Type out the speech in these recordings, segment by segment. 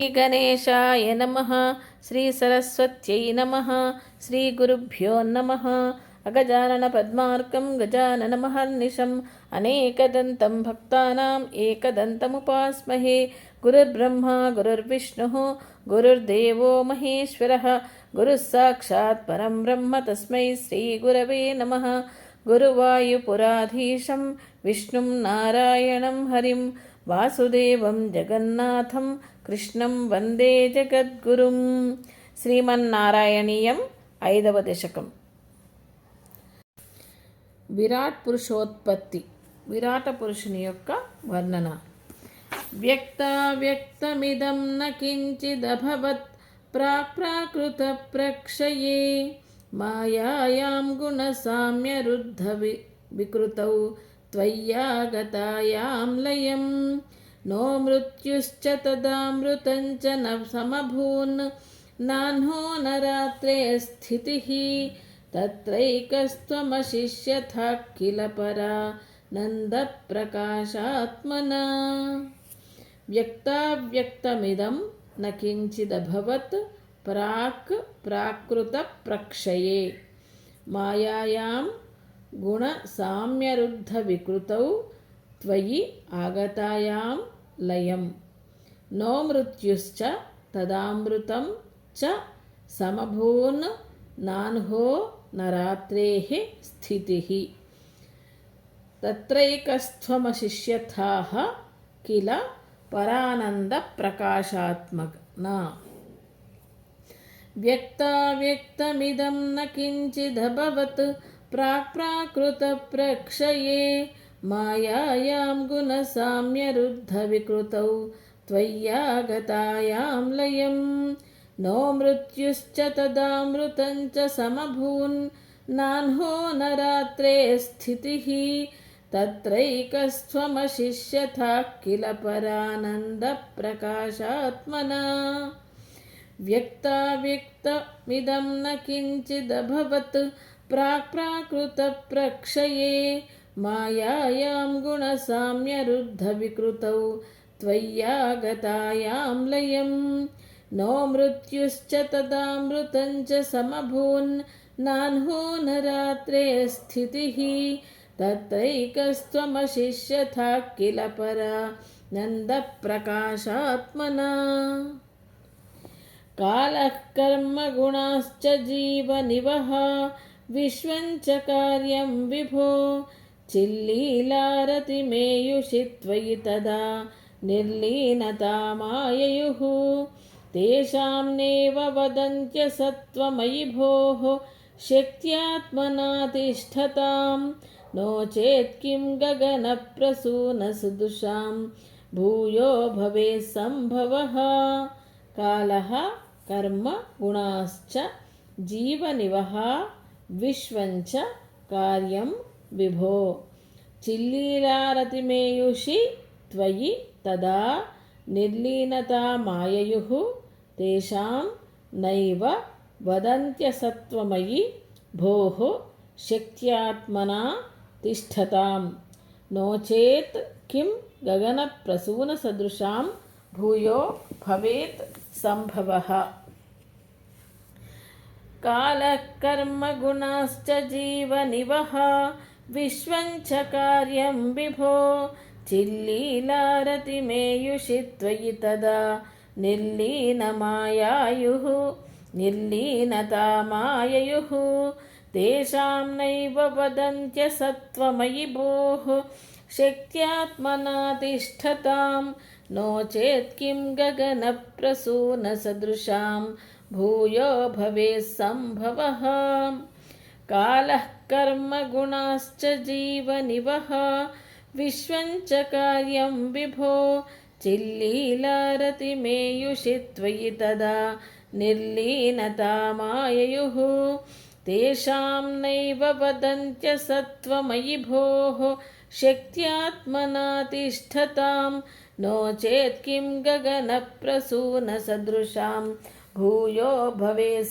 గణేశాయ నమ శ్రీ సరస్వత్యై నమ శ్రీ గురుభ్యో నమ అగజానన పద్మార్కం గజానన మహర్నిశం అనేకదంతం భక్తానాం ఏకదంతముపాస్మహే గురుర్బ్రహ్మ గురుర్విష్ణు గురుర్దేవో మహేశ్వర గురుస్సాక్షాత్ పరం బ్రహ్మ తస్మై శ్రీ గురవే నమ గురువాయుపురాధీశం విష్ణుం నారాయణం హరిం వాసుదేవం జగన్నాథం కృష్ణం వందే జగద్గురుం. శ్రీమన్నారాయణీయం ఐదవ దశకం. విరాట్ పురుషోత్పత్తి విరాట పురుషుని యొక్క వర్ణన. వ్యక్తావ్యక్తమిదం నకించిదభవత్ ప్రాక్ప్రాకృత ప్రక్షయే. మాయాయాం గుణసామ్యరుద్ధ వి వికృతౌ త్వయ్యాగతాయాం లయం. नो मृत्युश्च तदामृतं च न समभून् नाह्नो न रात्रे स्थितिः तत्रैकस्त्वमशिष्यथा किल परा नन्दप्रकाशात्मना व्यक्ताव्यक्तमिदं न किञ्चिदभवत् प्राक् प्राकृतप्रक्षये मायायां गुणसाम्यरुद्धविकृतौ त्वयि आगतायां లయం. నో మృత్యుశ్చ తదామృతం చ సమభూన్ నాన్హో నరాత్రే స్థితి. తత్రైకస్థమశిష్యథా కిల పరానంద ప్రకాశాత్మకన వ్యక్తావ్యక్తమిదం న కించిదభవత్ ప్రాక్ప్రాకృత ప్రక్షయే मायायां गुणसाम्यरुद्धविकृतौ त्वय्यागतायां लयं नो मृत्युश्च तदामृतं च समभून् नान्हो न रात्रे स्थितिः तत्रैकस्त्वमशिष्यथा किल परानन्दप्रकाशात्मना व्यक्ताव्यक्तमिदं न किञ्चिदभवत् प्राक्प्राकृतप्रक्षये मायायां गुणसाम्यरुद्धविकृतौ त्वय्यागतायां लयं नो मृत्युश्च तदामृतं च समभून् नान्हो न रात्रे स्थितिः तत्रैकस्त्वमशिष्यथा किल परा नन्दप्रकाशात्मना कालः कर्मगुणाश्च जीवनिवः विश्वञ्च कार्यं विभो चिल्लीलारतिमेयुषि त्वयि तदा निर्लीनतामाययुः तेषां नैव वदन्त्यसत्त्वमयि भोः शक्त्यात्मना तिष्ठतां नो चेत् किं गगनप्रसूनसुदृशां भूयो भवेत् सम्भवः कालः कर्म गुणाश्च जीवनिवः विश्वञ्च कार्यं विभो चिल्लीलारतिमेयुषि त्वयि तदा निर्लीनतामाययुः तेषां नैव वदन्त्यसत्त्वमयि भोः शक्त्यात्मना तिष्ठतां नो चेत् किं गगनप्रसूनसदृशां भूयो भवेत् सम्भवः कालः कर्मगुणाश्च जीवनिवः विश्वञ्च कार्यं विभो। चिल्लीलारतिमेयुषि त्वयि तदा। निर्लीनमायायुः, निर्लीनतामाययुः। तेषां नैव वदन्त्यसत्त्वमयि भोः शक्त्यात्मना तिष्ठतां नो चेत् किं गगनप्रसूनसदृशां। भूयो भवेत् कालः कर्मगुणाश्च जीवनिवः। विश्वञ्च कार्यं विभो। चिल्लीलारतिमेयुषि त्वयि तदा। निर्लीनतामाययुः तेषां नैव वदन्त्यसत्त्वमयि भोः। शक्त्यात्मना तिष्ठतां नो चेत् किं गगनप्रसूनसदृशां। भूयो भवेत्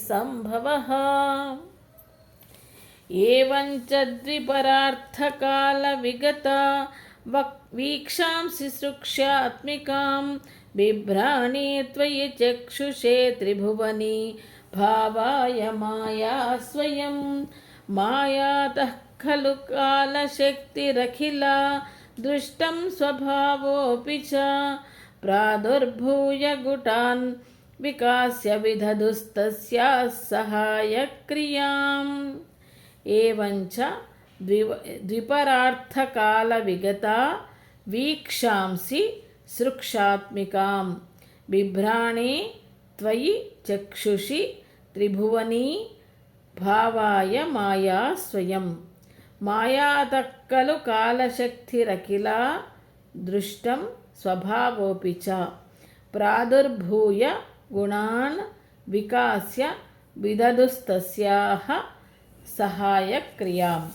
एवं च द्विपरार्थकालविगता वक् वीक्षांसि सृक्ष्यात्मिकां बिभ्राणे त्वयि चक्षुषे त्रिभुवनी भावाय माया स्वयं मायातः खलु कालशक्तिरखिला दृष्टं स्वभावोऽपि च प्रादुर्भूय गुटान् विकास्य विदधुस्तस्याः सहायक्रियाम् एवञ्च ద్వివ द्विपरार्थकालविगता वीक्षांसि सृक्षात्मिकां बिभ्राणे त्वयि चक्षुषि त्रिभुवनी త్రిభువనీ భావాయ మాయా స్వయం మాయాతక్కలు కాలశక్తిరఖిల దృష్టం స్వభావోపి చ ప్రాదుర్భూయ గుణాన్ వికాస్య విదదుస్తస్యాహ सहायक्रियाम्।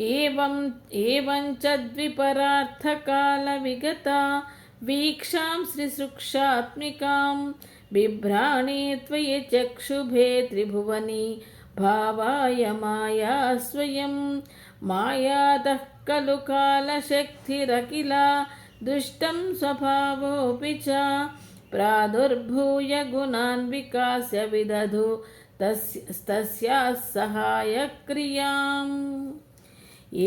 एवम् एवञ्च द्विपरार्थकालविगता वीक्षां श्रीसुक्षात्मिकां बिभ्राणे त्वयि चक्षुभे त्रिभुवनि भावाय माया स्वयं। मायातः खलु कालशक्तिरखिला दुष्टं स्वभावोऽपि च प्रादुर्भूय गुणान्विकास्य विदधु तस्य तस्याः सहायक्रियाम्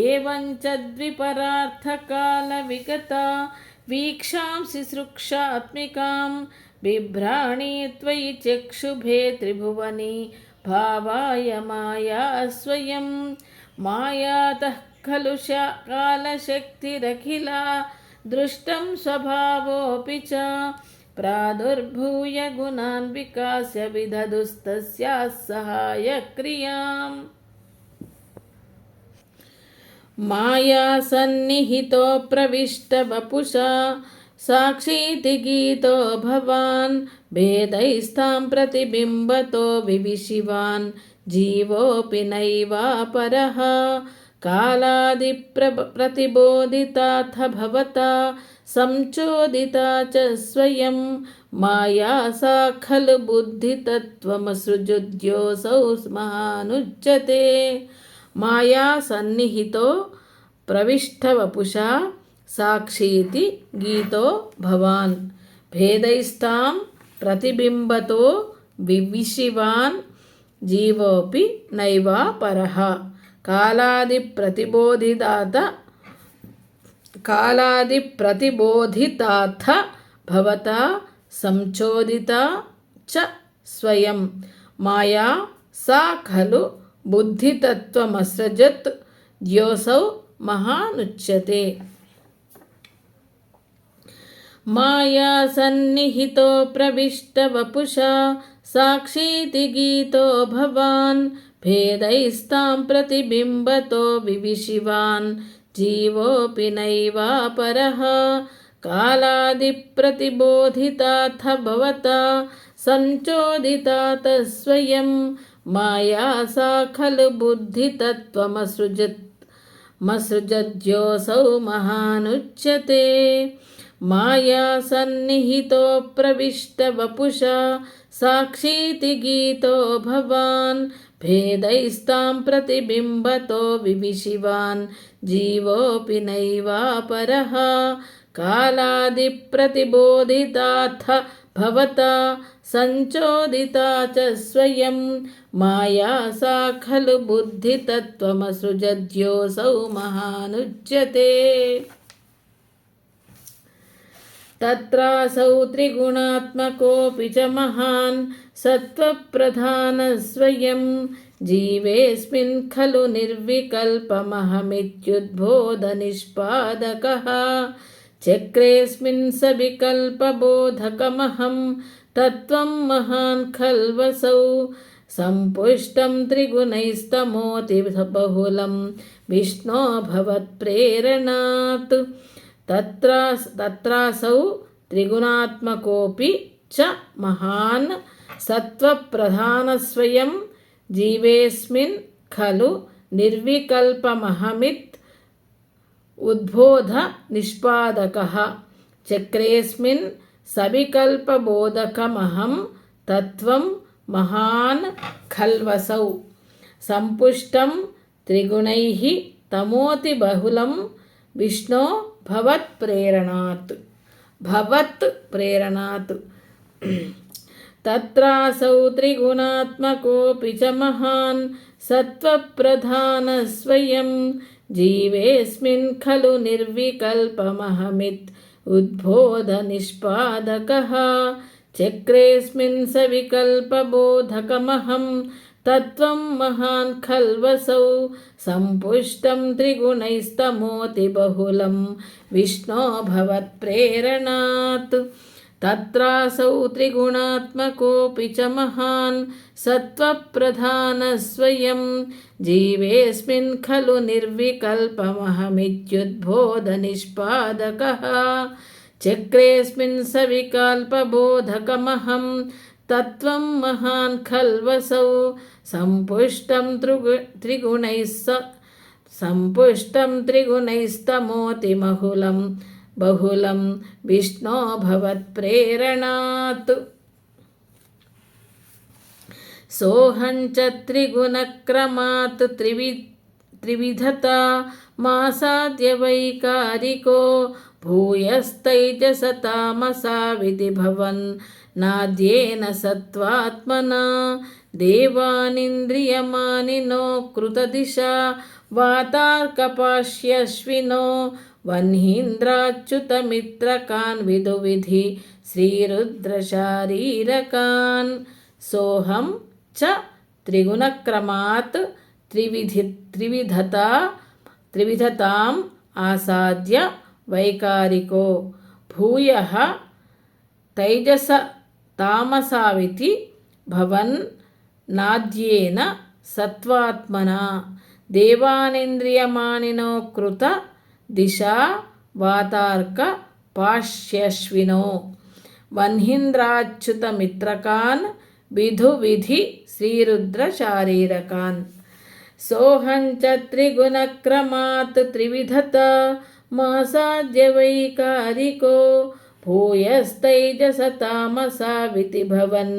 एवञ्च द्विपरार्थकालविगता वीक्षांसि सृक्षात्मिकां बिभ्राणि त्वयि चक्षुभे त्रिभुवनी भावाय माया स्वयं मायातः खलु कालशक्तिरखिला दृष्टं स्वभावोऽपि च प्रादुर्भूय गुणान् विकास्य विदधुस्तस्याः सहायक्रियाम् मायासन्निहितो प्रविष्टवपुषा साक्षीति गीतो भवान् भेदैस्तां प्रतिबिम्बतो विविशिवान्, जीवोऽपि नैवापरः। कालादिप्र प्रतिबोधिताथ भवता संचोदिता च स्वयं माया सा खलु बुद्धितत्त्वमसृजुद्योऽसौ महानुज्यते माया सन्निहितो प्रविष्टवपुषा साक्षीति गीतो भवान् भेदैस्तां प्रतिबिम्बतो विविशिवान् जीवोऽपि नैवापरः కాలాది ప్రతిబోధిదాత కాలాది ప్రతిబోధితాథ భవత సంచోదిత చ స్వయం. మాయా సా ఖలు బుద్ధితత్వమసృజత్ ద్యోసౌ మహానుచ్యతే. మాయా సన్నిహితో ప్రవిష్ట వపుషా సాక్షీతి గీతో భవాన్ भेदैस्तां प्रतिबिम्बतो विविशिवान् जीवोऽपि नैवापरः कालादिप्रतिबोधिताथ भवता सञ्चोदितात स्वयं माया सा खलु बुद्धितत्त्वमसृजत् मसृजद्योऽसौ महानुच्यते मायासन्निहितो प्रविष्टवपुषा साक्षीति गीतो भवान् भेदैस्तां प्रतिबिम्बतो विविशिवान् जीवोऽपि नैवापरः कालादिप्रतिबोधिताथ भवता सञ्चोदिता च स्वयं माया सा खलु बुद्धितत्त्वमसृजद्योऽसौ महानुज्यते तत्रासौ त्रिगुणात्मकोऽपि च महान् सत्त्वप्रधानस्वयं जीवेऽस्मिन् खलु निर्विकल्पमहमित्युद्बोधनिष्पादकः चक्रेऽस्मिन् सविकल्पबोधकमहं तत्त्वं महान् खल्वसौ सम्पुष्टं त्रिगुणैस्तमोति बहुलं विष्णो भवत्प्रेरणात् తత్ర తత్రాసౌ త్రిగుణాత్మకోపి చ మహాన్ సత్వప్రధానస్వయం జీవేస్మిన్ ఖలు నిర్వికల్పమహమిత్ ఉద్బోధ నిష్పాదక చక్రేస్మిన్ సవికల్పబోధకమహం తత్వం మహాన్ ఖల్వసౌ సంపుష్టం త్రిగుణై తమోతి బహుళం విష్ణో विष्णो భవత్ప్రేరణాత్ भवत् प्रेरणात् तत्रासौ त्रिगुणात्मकोऽपि च महान् सत्त्वप्रधानस्वयं जीवेऽस्मिन् खलु निर्विकल्पमहमित् उद्बोधनिष्पादकः चक्रेऽस्मिन् सविकल्पबोधकमहं तत्त्वं महान् खल्वसौ सम्पुष्टं त्रिगुणैस्तमोतिबहुलं विष्णो भवत्प्रेरणात् तत्रासौ त्रिगुणात्मकोऽपि च महान् सत्त्वप्रधानस्वयं जीवेऽस्मिन् खलु निर्विकल्पमहमित्युद्बोधनिष्पादकः चक्रेऽस्मिन् सविकल्पबोधकमहं तत्त्वं महान् खल्वसौ सम्पुष्टं त्रिगु त्रिगुणैः स सम्पुष्टं त्रिगुणैस्तमोतिमहुलं बहुलं विष्णो भवत्प्रेरणात् सोऽहं च त्रिगुणक्रमात् त्रिवि त्रिविधता मासाद्यवैकारिको भूयस्तैजसतामसाविधि भवन् నాద్యేన సత్వాత్మనా దేవానింద్రియమానినో కృతదిశ వాతార్కపాశ్యశ్వినో వహ్నీంద్రాచ్యుతమిత్రకాన్ విదు విధి శ్రీరుద్రశారీరకాన్. సోహం చ త్రిగుణక్రమాత్ త్రివిధి త్రివిధత త్రివిధతాం ఆసాద్య వైకారికో. భూయ తైజస तामसाविति भवन् नाद्येन सत्त्वात्मना। देवानिन्द्रियमानिनो कृत दिशा वातार्क पाश्यश्विनो। वह्नीन्द्राच्युतमित्रकान् विधुविधि श्रीरुद्रशारीरकान्। सोऽहं च त्रिगुणक्रमात् त्रिविधता मासाद्यवैकारिको भूयस्तैजसतामसाविति भवन्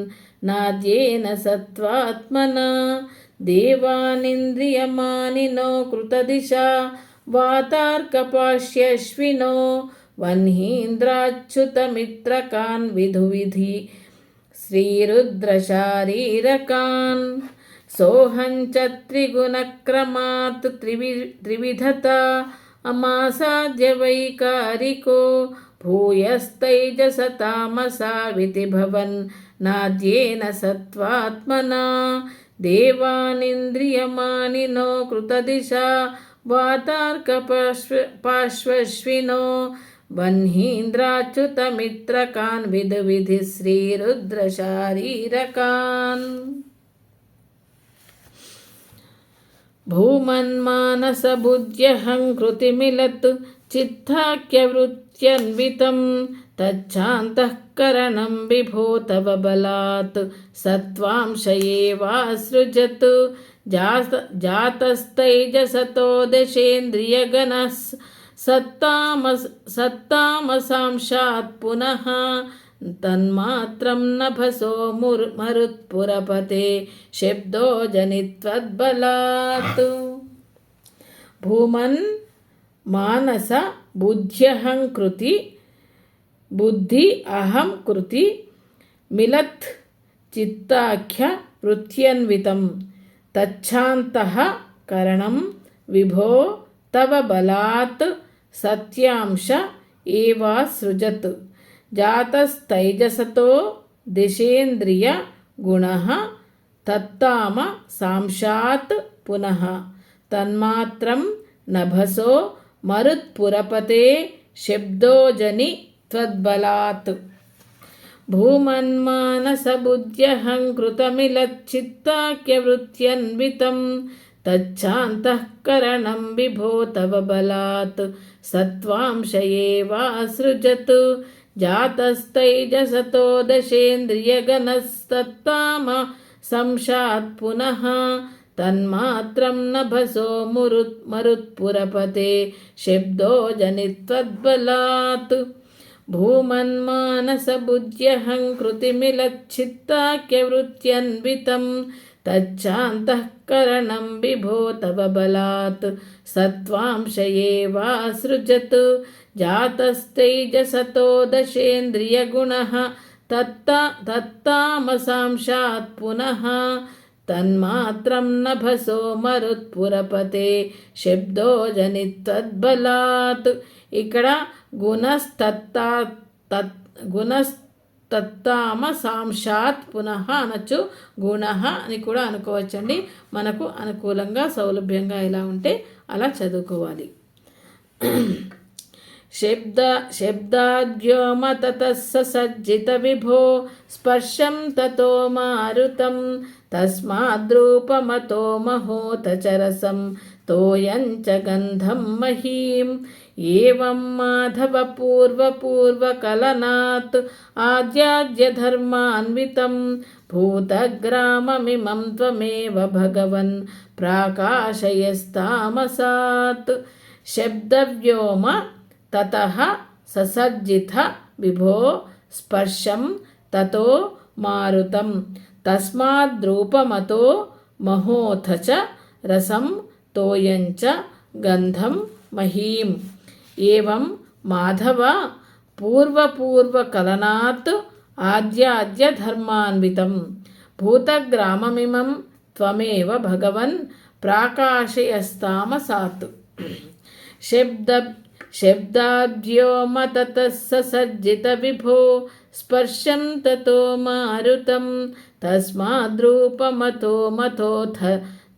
नाद्येन सत्त्वात्मना देवानिन्द्रियमानिनो कृतदिशा वातार्कपाश्यश्विनो वह्नीन्द्राच्युतमित्रकान् विधुविधि श्रीरुद्रशारीरकान् सोऽहं च त्रिगुणक्रमात् त्रिवि त्रिविधता अमासाद्यवैकारिको भूयस्तैजसतामसाविति भवन् नाद्येन सत्त्वात्मना देवानिन्द्रियमानिनो कृतदिशा वातार्कपाश्व पार्श्वश्विनो वह्नीन्द्राच्युतमित्रकान् विधुविधि श्रीरुद्रशारीरकान् भूमन्मानसबुद्ध्यहं कृतिमिलत् चित्ताख्यवृत्त्यन्वितं तच्छान्तःकरणं विभो तव बलात् सत्त्वांश एवासृजत् जात जातस्तैजसतो दशेन्द्रियगणः सत्तामस सत्तामसांशात् पुनः तन्मात्रं नभसो मुर् मरुत्पुरपते शब्दो जनित्वद्बलात् भूमन् మానస బుద్ధ్యహంకృతి బుద్ధి అహం కృతి మిలత్ చిత్తాఖ్య వృత్యన్వితం తచ్ఛాంతః కరణం విభో తవ బలాత్ సత్యాంశ ఏవా సృజత్ జాతస్తైజసతో దిశేంద్రియ గుణ తత్తామ సాంశాత్ పునః తన్మాత్రం నభసో మరుత్పురపతే శబ్దోజని త్వద్బలాత్. భూమన్మానసబుద్ధ్యహంకృతమిలచ్చిత్తాఖ్యవృత్యన్వితం తచ్చాంతఃకరణం విభో తవ బలాత్. సత్వాంశయేవాసృజత్ జాతస్తైజసతో దశేంద్రియగణస్తత్తామ సంశాత్ పునః तन्मात्रं नभसो मुरुत् मरुत्पुरपते शब्दो जनित्वद्बलात् भूमन्मानसबुद्ध्यहं कृतिमिलच्छित्ताख्यवृत्त्यन्वितं तच्चान्तःकरणं विभो तव बलात् सत्त्वांश एवासृजत् जातस्तैजसतो दशेन्द्रियगुणः तत्ता तत्तामसांशात् पुनः तन्मात्रं नभसो मरुत्पुरपते శబ్దో జనిత్వద్బలాత్ ఇక్కడ గుణస్తత్తా తత్ గుణస్తత్తామ సాంశాత్ పునః అనొచ్చు గుణ అని కూడా అనుకోవచ్చండి మనకు అనుకూలంగా సౌలభ్యంగా ఎలా ఉంటే అలా చదువుకోవాలి శబ్ద శబ్దాద్యోమ సజ్జిత విభో స్పర్శం తతో మారుతం తస్మాద్రూపమతో మహోతచరసం తోయం చ గంధం మహీం ఏవం మాధవ పూర్వపూర్వకలనాత్ ఆద్యాద్యధర్మాన్వితం భూతగ్రామమిమం త్వమేవ భగవన్ ప్రాకాశయస్తామసాత్ శబ్దవ్యోమ తత ససజ్జిత విభో స్పర్శం తతో మారుతం తస్మాద్రూపమతో మహోథ చ రసం తోయంచ గంధం మహీం. ఏవం మాధవ పూర్వపూర్వకలనాత్ ఆద్యాద్యధర్మాన్వితం భూతగ్రామమిమం త్వమేవ భగవన్ ప్రాకాశయస్తామసాత్. శబ్ద శబ్దాద్యోమ తతస్సర్జిత విభో స్పర్శం తతో మారుతం तस्माद्रूपमतो मथोऽथ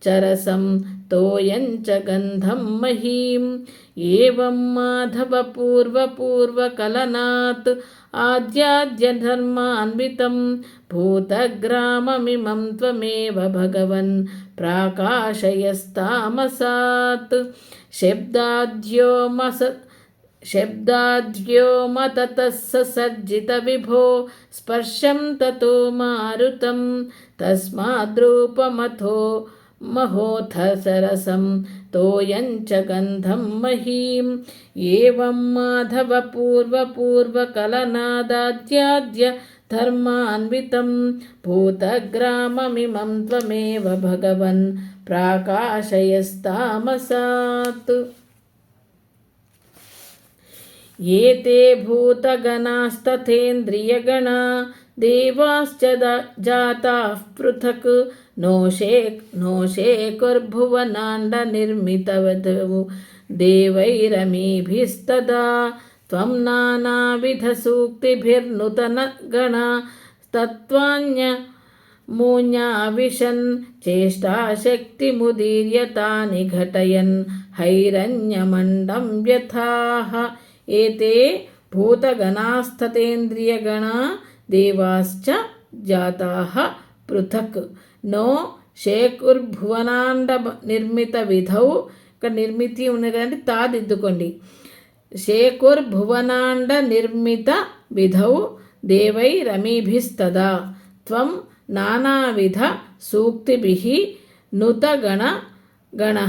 चरसं तोयञ्च गन्धं महीम् एवं माधवपूर्वपूर्वकलनात् आद्याद्यधर्मान्वितं भूतग्राममिमं त्वमेव भगवन् प्राकाशयस्तामसात्। शब्दाद्योमस शब्दाद्योमततः ससज्जितविभो स्पर्शं ततो मारुतं तस्माद्रूपमथो महोऽथ सरसं तोयञ्च गन्धं महीम् एवं माधवपूर्वपूर्वकलनादाद्याद्य धर्मान्वितं भूतग्राममिमं त्वमेव भगवन् प्राकाशयस्तामसात्। एते भूतगणास्तथेन्द्रियगणा देवाश्च जाताः पृथक् नोषे नोषेकुर्भुवनाण्डनिर्मितवधौ देवैरमीभिस्तदा त्वं नानाविधसूक्तिभिर्नुतनगणा तत्त्वान्य मून्याविशन् चेष्टाशक्तिमुदीर्यतानि घटयन् हैरण्यमण्डं व्यथाः ఏతే భూతగణాస్తతేంద్రియగణ దేవాశ్చ జాతా పృథక్ నో శేకుర్భువనాండ నిర్మిత విధౌ ఇక్కడ నిర్మితి ఉంది కదండి తాదిద్దుకోండి దిద్దుకోండి। భువనాండ నిర్మిత విధౌ దేవై రమీభిస్తదా త్వం నానావిధ సూక్తిభిః నుతగణ గణ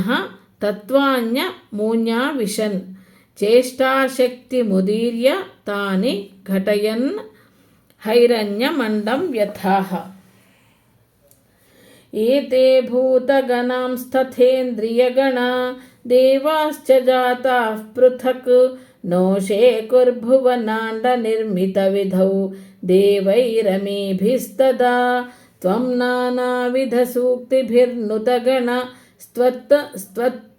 తత్వాన్య మూన్యా విశన్ ज्येष्ठाशक्तिमुदीर्य तानि घटयन् हैरण्यमण्डं व्यथाः। एते भूतगणांस्तथेन्द्रियगणा देवाश्च जाताः पृथक्। नोषे कुर्भुवनाण्डनिर्मितविधौ देवैरमीभिस्तदा। त्वं नानाविधसूक्तिभिर्नुतगण, स्त्वत् स्त्वत्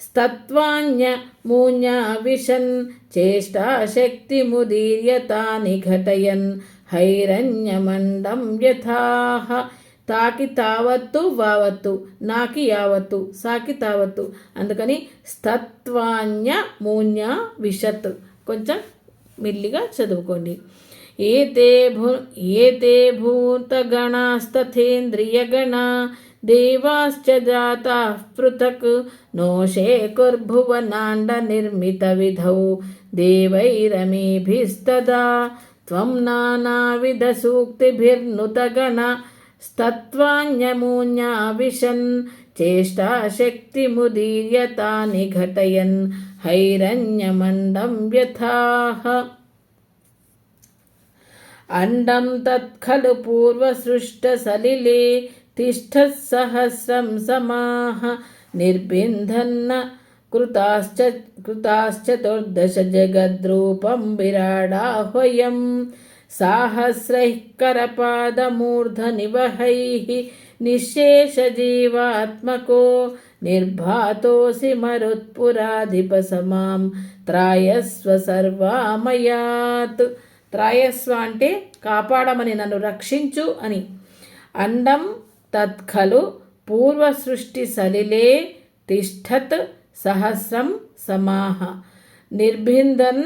स्तत्वान्यमून्याविशन् चेष्टाशक्तिमुदीर्यतानि घटयन् हैरण्यमण्डं व्यथाः తాకి తావత్తు వావత్తు నాకి యావత్తు సాకి తావత్తు అందుకని స్తత్వాన్య మూన్య విషత్ కొంచెం మెల్లిగా చదువుకోండి ఏతే భూ ఏతే భూతగణాస్తథేంద్రియగణా देवाश्च जाताः पृथक् नोषेकुर्भुवनाण्डनिर्मितविधौ देवैरमीभिस्तदा त्वं नानाविधसूक्तिभिर्नुतगण स्तत्त्वान्यमून्याविशन् चेष्टाशक्तिमुदीर्यतानि घटयन् हैरण्यमण्डं व्यथाः अण्डं तत्खलु पूर्वसृष्टसलिले तिष्ठत्सहस्रं समाः निर्बिन्धन्न कृताश्च कृताश्चतुर्दश जगद्रूपं विराडाह्वयं साहस्रैः करपादमूर्धनिवहैः निःशेषजीवात्मको నిర్భాతోసి మరుత్పురాధిపసమాం త్రాయస్వ సర్వామయాత్ త్రాయస్వ అంటే కాపాడమని నన్ను రక్షించు అని అండం తత్ఖలు పూర్వసృష్టి సలిలే తిష్టత్ సహస్రం సమాహ. నిర్భిందన్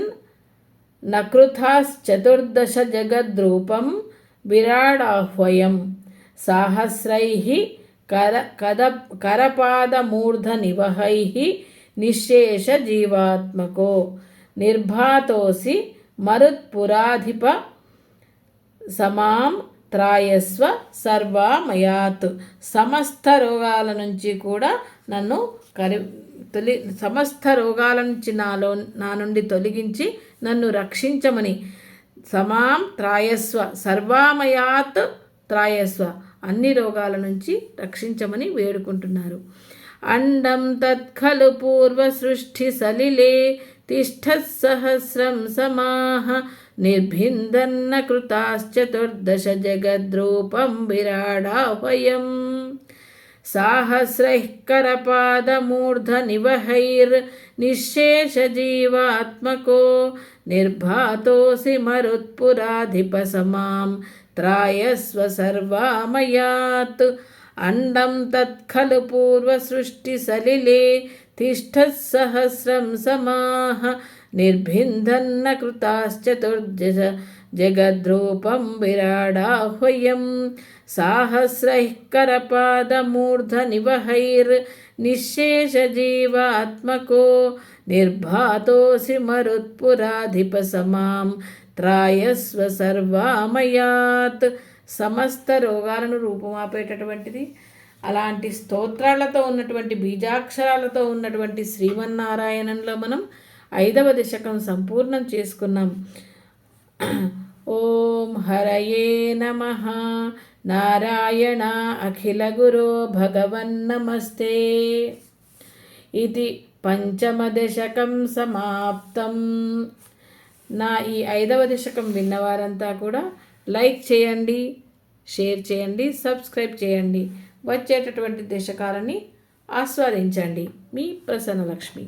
నకృతాశ్చతుర్దశ జగద్రూపం విరాడాహ్వయం. సాహస్రై కర కద కరపాదమూర్ధనివహై నిశేష జీవాత్మకో. నిర్భాతోసి మరుత్పురాధిప సమాం త్రాయస్వ సర్వామయాత్. సమస్త రోగాల నుంచి కూడా నన్ను కరి తొలి సమస్త రోగాల నుంచి నాలో నా నుండి తొలగించి నన్ను రక్షించమని. సమాం త్రాయస్వ సర్వామయాత్ త్రాయస్వ. అన్ని రోగాల నుంచి రక్షించమని వేడుకుంటున్నారు. అండం తత్ఖలు పూర్వ సృష్టి సలిలే తిష్టత్సహస్రం సమాహ. నిర్భిందన్న కృతాశ్చతుర్దశ జగద్రూపం విరాడాహ్వయం సాహస్రైः करपादमूर्धनिवहैर्निःशेषजीवात्मको निर्भातोऽसि मरुत्पुराधिपसमां త్రాయస్వ సర్వామయాత్ అండం తత్ఖలు పూర్వసృష్టిసలిలే తిష్టత్సహస్రం సమాహ నిర్భిందన్న కృతాశ్చతుర్దశ జగద్రూపం విరాడాహ్వయం సాహస్రైः करपादमूर्धनिवहैर्निःशेषजीवात्मको निर्भातोऽसि मरुत्पुराधिपसमां త్రాయస్వ సర్వామయాత్ సమస్త రోగాలను రూపుమాపేటటువంటిది అలాంటి స్తోత్రాలతో ఉన్నటువంటి బీజాక్షరాలతో ఉన్నటువంటి శ్రీమన్నారాయణంలో మనం ఐదవ దశకం సంపూర్ణం చేసుకున్నాం. ఓం హరయే నమ. నారాయణ అఖిల గురో భగవన్నమస్తే ఇది పంచమదశకం సమాప్తం. నా ఈ ఐదవ దశకం విన్నవారంతా కూడా లైక్ చేయండి షేర్ చేయండి సబ్స్క్రైబ్ చేయండి. వచ్చేటటువంటి దశకాలని ఆస్వాదించండి. మీ ప్రసన్నలక్ష్మి.